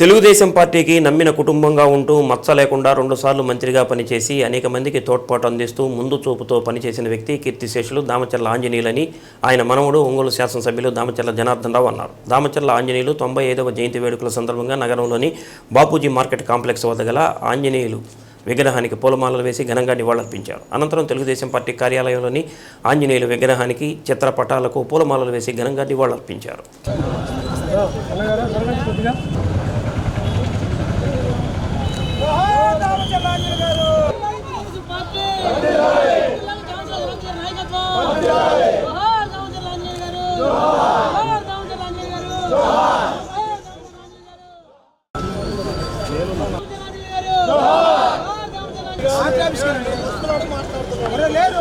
తెలుగుదేశం పార్టీకి నమ్మిన కుటుంబంగా ఉంటూ మచ్చ లేకుండా రెండుసార్లు మంత్రిగా పనిచేసి అనేక మందికి తోడ్పాటు అందిస్తూ ముందు చూపుతో పనిచేసిన వ్యక్తి కీర్తిశేషులు దామచర్ల ఆంజనేయులని. ఆయన మనవడు ఒంగోలు శాసనసభ్యులు దామచర్ల జనార్దన్ రావు అన్నారు. దామచర్ల ఆంజనేయులు తొంభై ఐదవ జయంతి వేడుకల సందర్భంగా నగరంలోని బాపూజీ మార్కెట్ కాంప్లెక్స్ వద్ద గల ఆంజనేయులు విగ్రహానికి పూలమాలలు వేసి ఘనంగా నివాళులర్పించారు. అనంతరం తెలుగుదేశం పార్టీ కార్యాలయంలోని ఆంజనేయులు విగ్రహానికి చిత్రపటాలకు పూలమాలలు వేసి ఘనంగా నివాళులర్పించారు. లేరు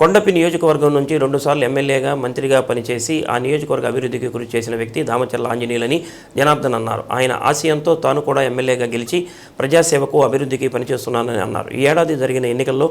కొండపి నియోజకవర్గం నుంచి రెండుసార్లు ఎమ్మెల్యేగా మంత్రిగా పనిచేసి ఆ నియోజకవర్గ అభివృద్ధికి కృషి చేసిన వ్యక్తి దామచర్ల ఆంజనేయులని జనార్దన్ అన్నారు. ఆయన ఆశయంతో తాను కూడా ఎమ్మెల్యేగా గెలిచి ప్రజాసేవకు అభివృద్ధికి పనిచేస్తున్నానని అన్నారు. ఈ ఏడాది జరిగిన ఎన్నికల్లో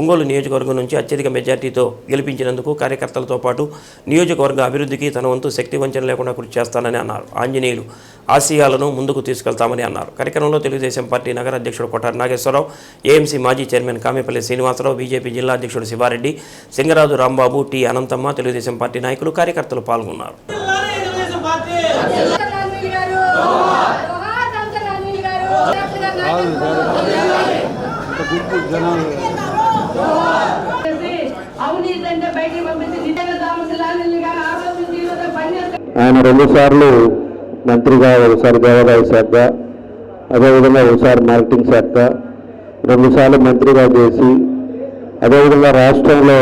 ఒంగోలు నియోజకవర్గం నుంచి అత్యధిక మెజార్టీతో గెలిపించినందుకు కార్యకర్తలతో పాటు నియోజకవర్గ అభివృద్ధికి తన వంతు శక్తి వంచన లేకుండా కృషి చేస్తానని అన్నారు. ఆంజనేయులు ఆశయాలను ముందుకు తీసుకెళ్తామని అన్నారు. కార్యక్రమంలో తెలుగుదేశం పార్టీ నగర అధ్యక్షుడు కొట్టారి నాగేశ్వరరావు ఏఎంసీ మాజీ చైర్మన్ కామేపల్లి శ్రీనివాసరావు బీజేపీ జిల్లా అధ్యక్షుడు శివారెడ్డి సింగరాజు రాంబాబు టి అనంతమ్మ తెలుగుదేశం పార్టీ నాయకులు కార్యకర్తలు పాల్గొన్నారు. ఆయన రెండుసార్లు మంత్రిగా ఒకసారి దేవాదాయ శాఖ అదేవిధంగా ఒకసారి మార్కెటింగ్ శాఖ రెండుసార్లు మంత్రిగా చేసి అదేవిధంగా రాష్ట్రంలో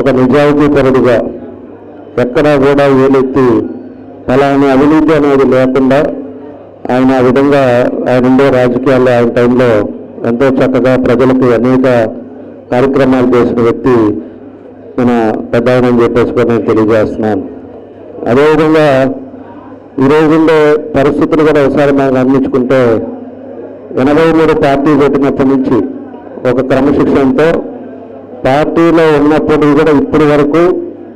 ఒక నిజాయితీపరుడిగా ఎక్కడా కూడా ఏలెత్తి అలానే అవినీతి అనేది లేకుండా ఆయన ఆ విధంగా ఆయన ఉండే రాజకీయాల్లో ఆయన టైంలో ఎంతో చక్కగా ప్రజలకు అనేక కార్యక్రమాలు చేసిన వ్యక్తి మన పెద్ద ఆయన చెప్పేసి కూడా నేను తెలియజేస్తున్నాను. అదేవిధంగా ఈ రోజుల్లో పరిస్థితులు కూడా ఒకసారి మనం గమనించుకుంటే ఎనభై మూడు పార్టీ పెట్టినప్పటి నుంచి ఒక క్రమశిక్షణతో పార్టీలో ఉన్నప్పుడు కూడా ఇప్పటి వరకు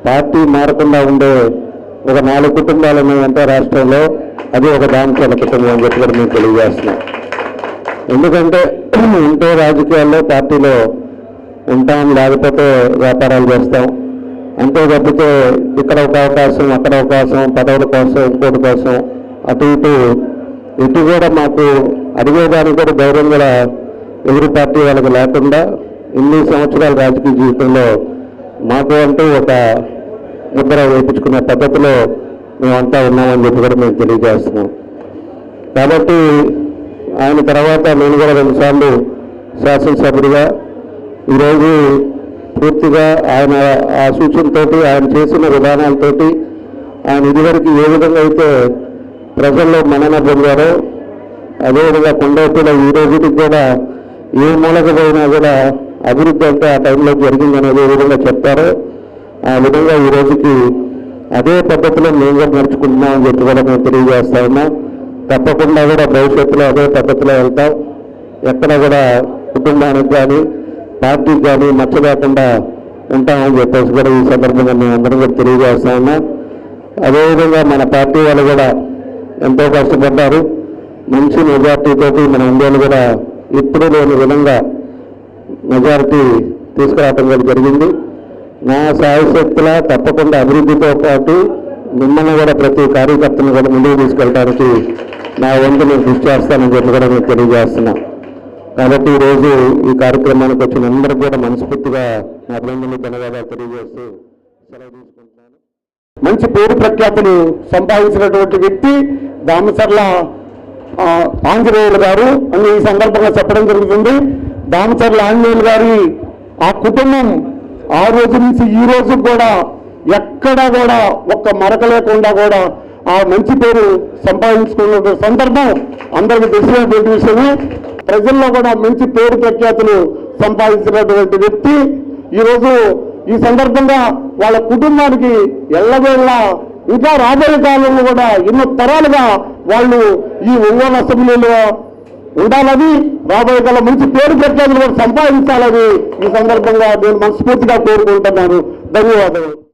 పార్టీ మారకుండా ఉండే ఒక నాలుగు కుటుంబాలు ఉన్నాయంటే రాష్ట్రంలో అది ఒక దామచర్ల కుటుంబం అని చెప్పి కూడా మేము తెలియజేస్తున్నాం ఎందుకంటే ఉంటే రాజకీయాల్లో పార్టీలో ఉంటాం లేకపోతే వ్యాపారాలు చేస్తాం. అంతే తప్పితే ఇక్కడ ఒక అవకాశం అక్కడ అవకాశం పదవుల కోసం ఇంకోటి కోసం అటు ఇటు ఇటు కూడా మాకు అడిగేదానికి కూడా ధైర్యం కూడా ఎదురు పార్టీ వాళ్ళకి లేకుండా ఇన్ని సంవత్సరాల రాజకీయ జీవితంలో మాకు అంటూ ఒక ముద్ర వేయించుకున్న పద్ధతిలో మేమంతా ఉన్నామని చెప్పి కూడా మేము తెలియజేస్తున్నాం. కాబట్టి ఆయన తర్వాత నేను కూడా రెండుసార్లు శాసనసభ్యుడిగా ఈరోజు పూర్తిగా ఆయన ఆ సూచనతోటి ఆయన చేసిన విధానాలతోటి ఆయన ఇదివరకు ఏ విధంగా అయితే ప్రజల్లో మన్నన పొందారో అదేవిధంగా కొండపూలో ఈ రోజుకి కూడా ఏ మూలకు పోయినా కూడా అభివృద్ధి అంటే ఆ టైంలో జరిగిందని ఏ విధంగా చెప్తారో ఆ విధంగా ఈ రోజుకి అదే పద్ధతిలో మేము కూడా నడుచుకుంటున్నామని చెప్పి కూడా మేము తెలియజేస్తా ఉన్నాం. తప్పకుండా కూడా భవిష్యత్తులో అదే పద్ధతిలో వెళ్తాం. ఎక్కడ కూడా కుటుంబానికి కానీ పార్టీకి కానీ మచ్చ లేకుండా ఉంటామని చెప్పేసి కూడా ఈ సందర్భంగా మేము అందరం కూడా తెలియజేస్తా ఉన్నాం. అదేవిధంగా మన పార్టీ వాళ్ళు కూడా ఎంతో కష్టపడ్డారు. మంచి మెజార్టీతోటి మన ఇండియాలో కూడా ఇప్పుడు లేని విధంగా మెజారిటీ తీసుకురావటం కూడా జరిగింది. నా సాయశక్తుల తప్పకుండా అభివృద్ధితో పాటు మిమ్మల్ని కూడా ప్రతి కార్యకర్తను కూడా ముందుకు తీసుకెళ్ళడానికి నా వంతు నేను కృషి చేస్తానని చెప్పి కూడా నేను తెలియజేస్తున్నా. కాబట్టి ఈరోజు ఈ కార్యక్రమానికి వచ్చిన అందరూ కూడా మనస్ఫూర్తిగా నా అభినందనలు ధన్యవాదాలు తెలియజేస్తూ సెలవు తీసుకుంటున్నాను. మంచి పేరు ప్రఖ్యాతులు సంపాదించినటువంటి వ్యక్తి దామసర్ల ఆంజనేయులు గారు అని ఈ సందర్భంగా చెప్పడం జరుగుతుంది. దామచర్ల ఆంజనేయులు గారి ఆ కుటుంబం ఆ రోజు నుంచి ఈ రోజు కూడా ఎక్కడా కూడా ఒక్క మరక లేకుండా కూడా ఆ మంచి పేరు సంపాదించుకున్న సందర్భం అందరికీ తెలిసినటువంటి విషయమే. ప్రజల్లో కూడా మంచి పేరు ప్రఖ్యాతులు సంపాదించినటువంటి వ్యక్తి. ఈరోజు ఈ సందర్భంగా వాళ్ళ కుటుంబానికి ఎల్లవేళ్ళ ఇంకా రాబోయే కాలంలో కూడా ఎన్నో తరాలుగా వాళ్ళు ఈ ఒంగోలు అసెంబ్లీలో ఉండాలని రాబోయే కాలం మంచి పేరు ప్రఖ్యాతులు కూడా సంపాదించాలని ఈ సందర్భంగా నేను మనస్ఫూర్తిగా కోరుకుంటున్నాను. ధన్యవాదాలు.